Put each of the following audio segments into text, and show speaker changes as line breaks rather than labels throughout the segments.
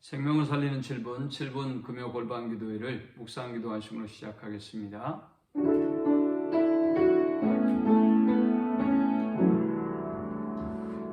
생명을 살리는 7분, 7분 금요 골반 기도회를 묵상 기도하심으로 시작하겠습니다.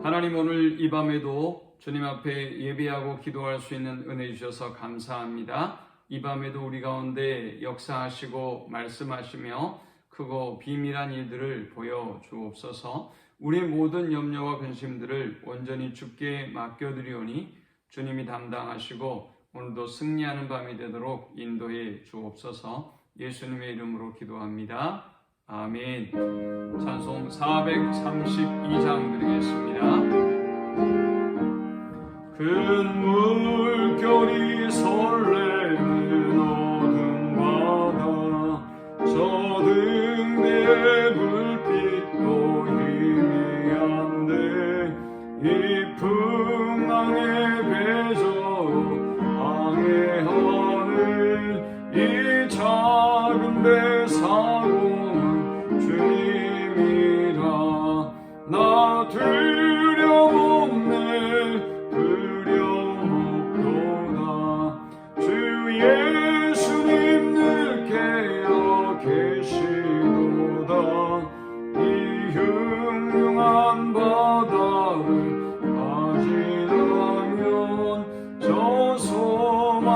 하나님 오늘 이 밤에도 주님 앞에 예배하고 기도할 수 있는 은혜 주셔서 감사합니다. 이 밤에도 우리 가운데 역사하시고 말씀하시며 크고 비밀한 일들을 보여 주옵소서. 우리 모든 염려와 근심들을 온전히 주께 맡겨드리오니 주님이 담당하시고 오늘도 승리하는 밤이 되도록 인도해 주옵소서. 예수님의 이름으로 기도합니다. 아멘. 찬송 432장 드리겠습니다. 큰 물결이 설레는 어둠 바다 저 등대의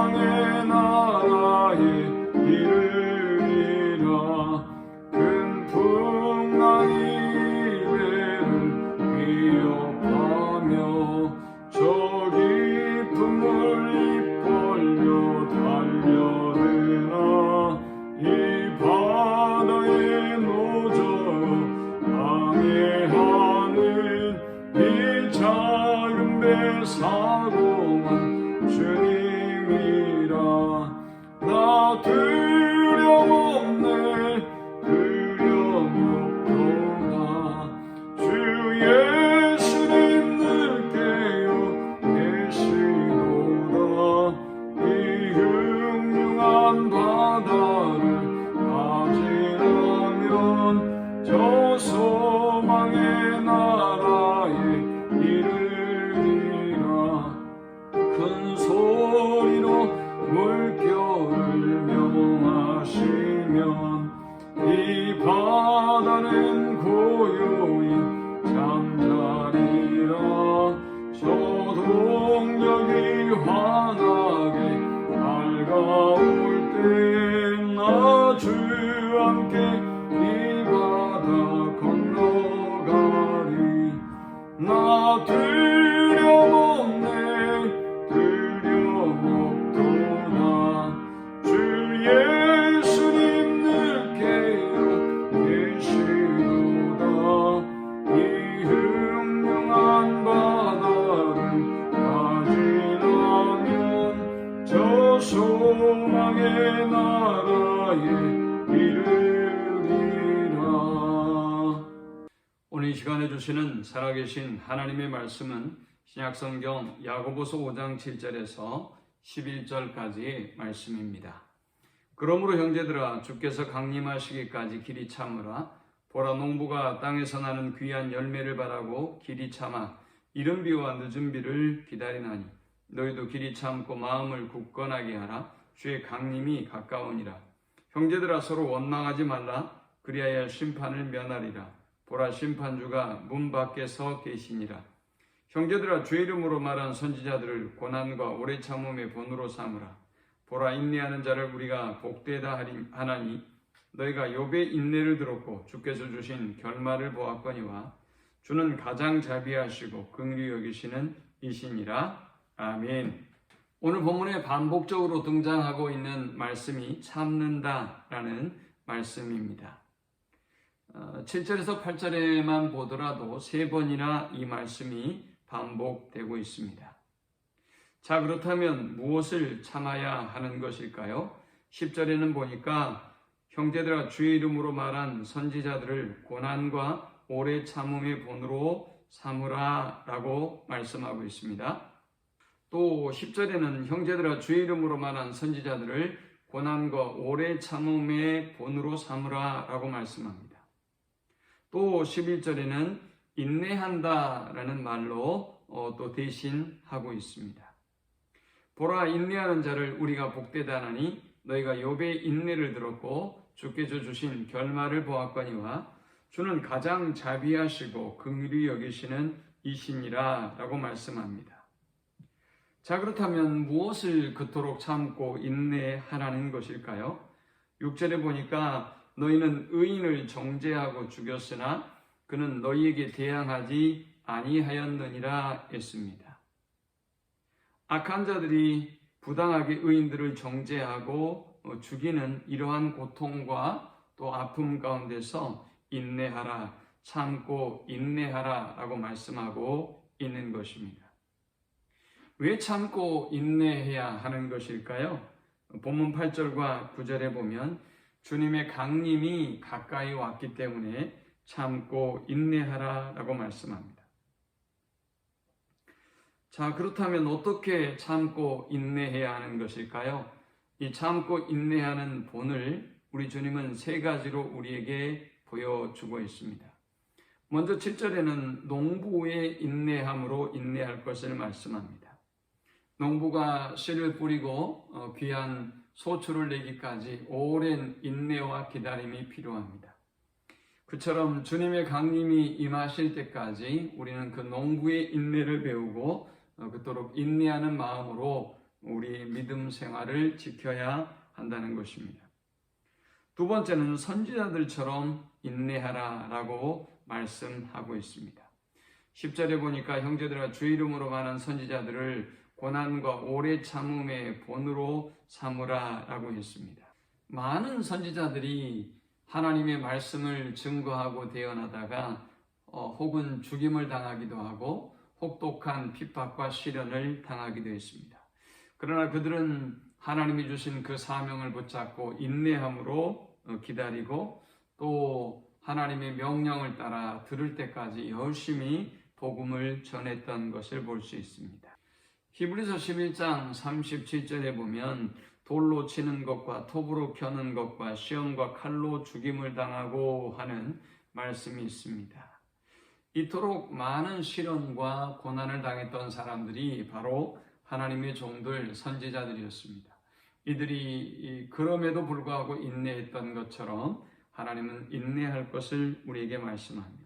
소망의 나라에 이르리라 큰 풍랑이 배를 위협하며 저 깊은 물이 벌려 달려내나 이 바다의 노저 항해하는 이 작은 배사 두 오늘 이 시간에 주시는 살아계신 하나님의 말씀은 신약성경 야고보서 5장 7절에서 11절까지의 말씀입니다. 그러므로 형제들아 주께서 강림하시기까지 길이 참으라. 보라 농부가 땅에서 나는 귀한 열매를 바라고 길이 참아 이른 비와 늦은 비를 기다리나니 너희도 길이 참고 마음을 굳건하게 하라. 주의 강림이 가까우니라. 형제들아 서로 원망하지 말라. 그리하여 심판을 면하리라 보라 심판주가 문 밖에 서 계시니라 형제들아 주의 이름으로 말한 선지자들을 고난과 오래 참음의 본으로 삼으라 보라 인내하는 자를 우리가 복되다 하나니 너희가 욥의 인내를 들었고 주께서 주신 결말을 보았거니와 주는 가장 자비하시고 긍휼히 여기시는 이시니라 아멘. 오늘 본문에 반복적으로 등장하고 있는 말씀이 참는다라는 말씀입니다. 7절에서 8절에만 보더라도 세 번이나 이 말씀이 반복되고 있습니다. 자, 그렇다면 무엇을 참아야 하는 것일까요? 10절에는 보니까 형제들아 주의 이름으로 말한 선지자들을 고난과 오래 참음의 본으로 삼으라 라고 말씀하고 있습니다. 또 10절에는 형제들아 주의 이름으로 말한 선지자들을 고난과 오래 참음의 본으로 삼으라 라고 말씀합니다. 또 11절에는 인내한다 라는 말로 어, 또 대신하고 있습니다. 보라 인내하는 자를 우리가 복되다 하니 너희가 욥의 인내를 들었고 주께서 주신 결말을 보았거니와 주는 가장 자비하시고 긍휼히 여기시는 이신이라 라고 말씀합니다. 자 그렇다면 무엇을 그토록 참고 인내하라는 것일까요? 6절에 보니까 너희는 의인을 정죄하고 죽였으나 그는 너희에게 대항하지 아니하였느니라 했습니다. 악한 자들이 부당하게 의인들을 정죄하고 어, 죽이는 이러한 고통과 또 아픔 가운데서 인내하라, 참고 인내하라 라고 말씀하고 있는 것입니다. 왜 참고 인내해야 하는 것일까요? 본문 8절과 9절에 보면 주님의 강림이 가까이 왔기 때문에 참고 인내하라 라고 말씀합니다. 자, 그렇다면 어떻게 참고 인내해야 하는 것일까요? 이 참고 인내하는 본을 우리 주님은 세 가지로 우리에게 보여주고 있습니다. 먼저 7절에는 농부의 인내함으로 인내할 것을 말씀합니다. 농부가 씨를 뿌리고 어, 귀한 소출을 내기까지 오랜 인내와 기다림이 필요합니다. 그처럼 주님의 강림이 임하실 때까지 우리는 그 농부의 인내를 배우고 어, 그토록 인내하는 마음으로 우리 믿음 생활을 지켜야 한다는 것입니다. 두 번째는 선지자들처럼 인내하라 라고 말씀하고 있습니다. 10절에 보니까 형제들아 주 이름으로 많은 선지자들을 고난과 오래 참음의 본으로 삼으라 라고 했습니다. 많은 선지자들이 하나님의 말씀을 증거하고 대언하다가 어, 혹은 죽임을 당하기도 하고 혹독한 핍박과 시련을 당하기도 했습니다. 그러나 그들은 하나님이 주신 그 사명을 붙잡고 인내함으로 어, 기다리고 또 하나님의 명령을 따라 들을 때까지 열심히 복음을 전했던 것을 볼 수 있습니다. 히브리서 11장 37절에 보면 돌로 치는 것과 톱으로 켜는 것과 시험과 칼로 죽임을 당하고 하는 말씀이 있습니다. 이토록 많은 시련과 고난을 당했던 사람들이 바로 하나님의 종들 선지자들이었습니다. 이들이 그럼에도 불구하고 인내했던 것처럼 하나님은 인내할 것을 우리에게 말씀합니다.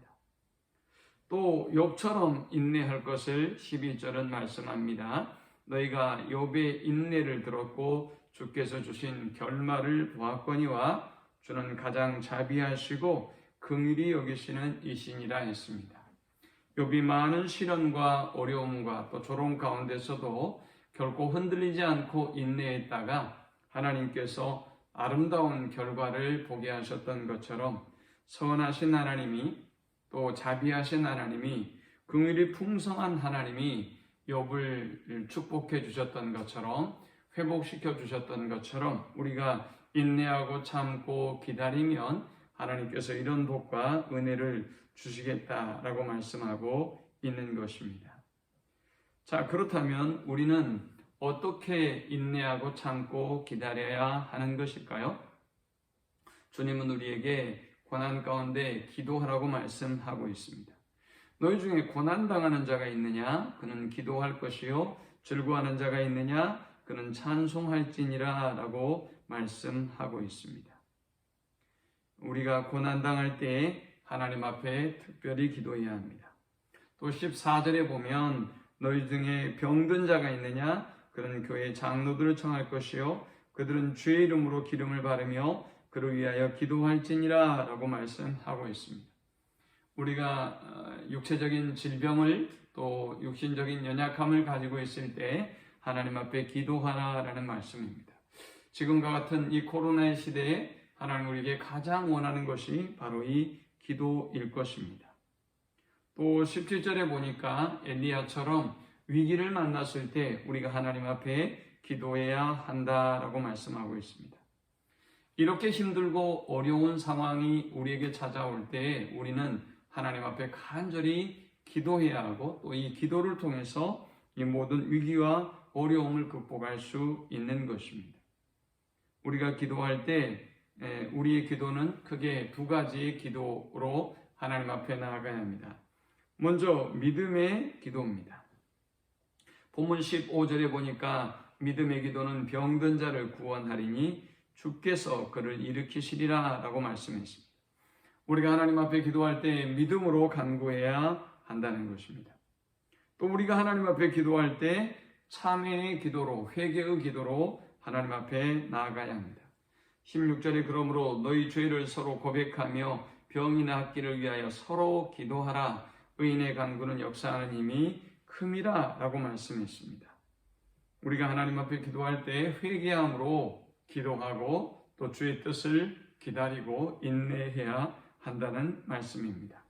또 욥처럼 인내할 것을 12절은 말씀합니다. 너희가 욥의 인내를 들었고 주께서 주신 결말을 보았거니와 주는 가장 자비하시고 긍휼히 여기시는 이신이라 했습니다. 욥이 많은 시련과 어려움과 또 조롱 가운데서도 결코 흔들리지 않고 인내했다가 하나님께서 아름다운 결과를 보게 하셨던 것처럼 선하신 하나님이 또 자비하신 하나님이 긍휼이 풍성한 하나님이 욥을 축복해 주셨던 것처럼 회복시켜 주셨던 것처럼 우리가 인내하고 참고 기다리면 하나님께서 이런 복과 은혜를 주시겠다라고 말씀하고 있는 것입니다. 자, 그렇다면 우리는 어떻게 인내하고 참고 기다려야 하는 것일까요? 주님은 우리에게 고난 가운데 기도하라고 말씀하고 있습니다. 너희 중에 고난 당하는 자가 있느냐? 그는 기도할 것이요. 즐거워하는 자가 있느냐? 그는 찬송할지니라라고 말씀하고 있습니다. 우리가 고난 당할 때 하나님 앞에 특별히 기도해야 합니다. 또 14절에 보면 너희 중에 병든 자가 있느냐? 그는 교회 장로들을 청할 것이요. 그들은 주의 이름으로 기름을 바르며 그를 위하여 기도할지니라 라고 말씀하고 있습니다. 우리가 어, 육체적인 질병을 또 육신적인 연약함을 가지고 있을 때 하나님 앞에 기도하라라는 말씀입니다. 지금과 같은 이 코로나의 시대에 하나님 우리에게 가장 원하는 것이 바로 이 기도일 것입니다. 또 17절에 보니까 엘리야처럼 위기를 만났을 때 우리가 하나님 앞에 기도해야 한다라고 말씀하고 있습니다. 이렇게 힘들고 어려운 상황이 우리에게 찾아올 때 우리는 하나님 앞에 간절히 기도해야 하고 또 이 기도를 통해서 이 모든 위기와 어려움을 극복할 수 있는 것입니다. 우리가 기도할 때 우리의 기도는 크게 두 가지의 기도로 하나님 앞에 나아가야 합니다. 먼저 믿음의 기도입니다. 본문 15절에 보니까 믿음의 기도는 병든 자를 구원하리니 주께서 그를 일으키시리라 라고 말씀했습니다. 우리가 하나님 앞에 기도할 때 믿음으로 간구해야 한다는 것입니다. 또 우리가 하나님 앞에 기도할 때 참회의 기도로 회개의 기도로 하나님 앞에 나아가야 합니다. 16절에 그러므로 너희 죄를 서로 고백하며 병이 낫기를 위하여 서로 기도하라. 의인의 간구는 역사하는 힘이 큼이라 라고 말씀했습니다. 우리가 하나님 앞에 기도할 때 회개함으로 기도하고 또 주의 뜻을 기다리고 인내해야 한다는 말씀입니다.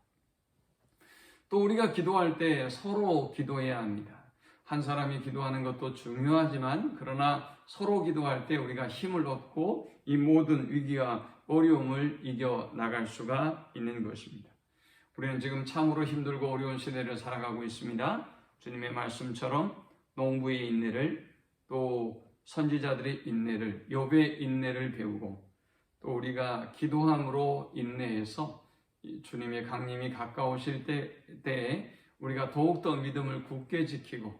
또 우리가 기도할 때 서로 기도해야 합니다. 한 사람이 기도하는 것도 중요하지만 그러나 서로 기도할 때 우리가 힘을 얻고 이 모든 위기와 어려움을 이겨 나갈 수가 있는 것입니다. 우리는 지금 참으로 힘들고 어려운 시대를 살아가고 있습니다. 주님의 말씀처럼 농부의 인내를 또 선지자들의 인내를 욥의 인내를 배우고 또 우리가 기도함으로 인내해서 주님의 강림이 가까우실 때, 때에 우리가 더욱더 믿음을 굳게 지키고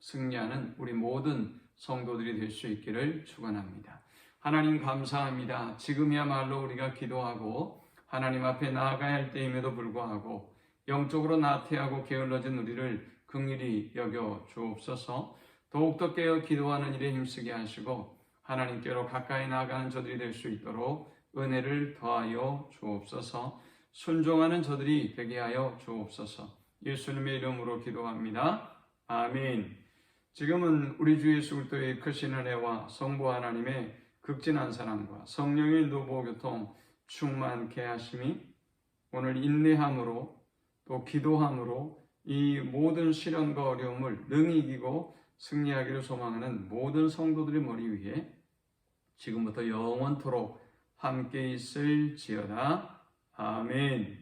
승리하는 우리 모든 성도들이 될 수 있기를 축원합니다. 하나님 감사합니다. 지금이야말로 우리가 기도하고 하나님 앞에 나아가야 할 때임에도 불구하고 영적으로 나태하고 게을러진 우리를 긍휼히 여겨 주옵소서. 더욱더 깨어 기도하는 일에 힘쓰게 하시고 하나님께로 가까이 나아가는 저들이 될 수 있도록 은혜를 더하여 주옵소서. 순종하는 저들이 되게 하여 주옵소서. 예수님의 이름으로 기도합니다. 아멘. 지금은 우리 주 예수 그리스도의 크신 은혜와 성부 하나님의 극진한 사랑과 성령의 노보 교통 충만케 하심이 오늘 인내함으로 또 기도함으로 이 모든 시련과 어려움을 능히 이기고 승리하기를 소망하는 모든 성도들의 머리 위에 지금부터 영원토록 함께 있을 지어다. 아멘.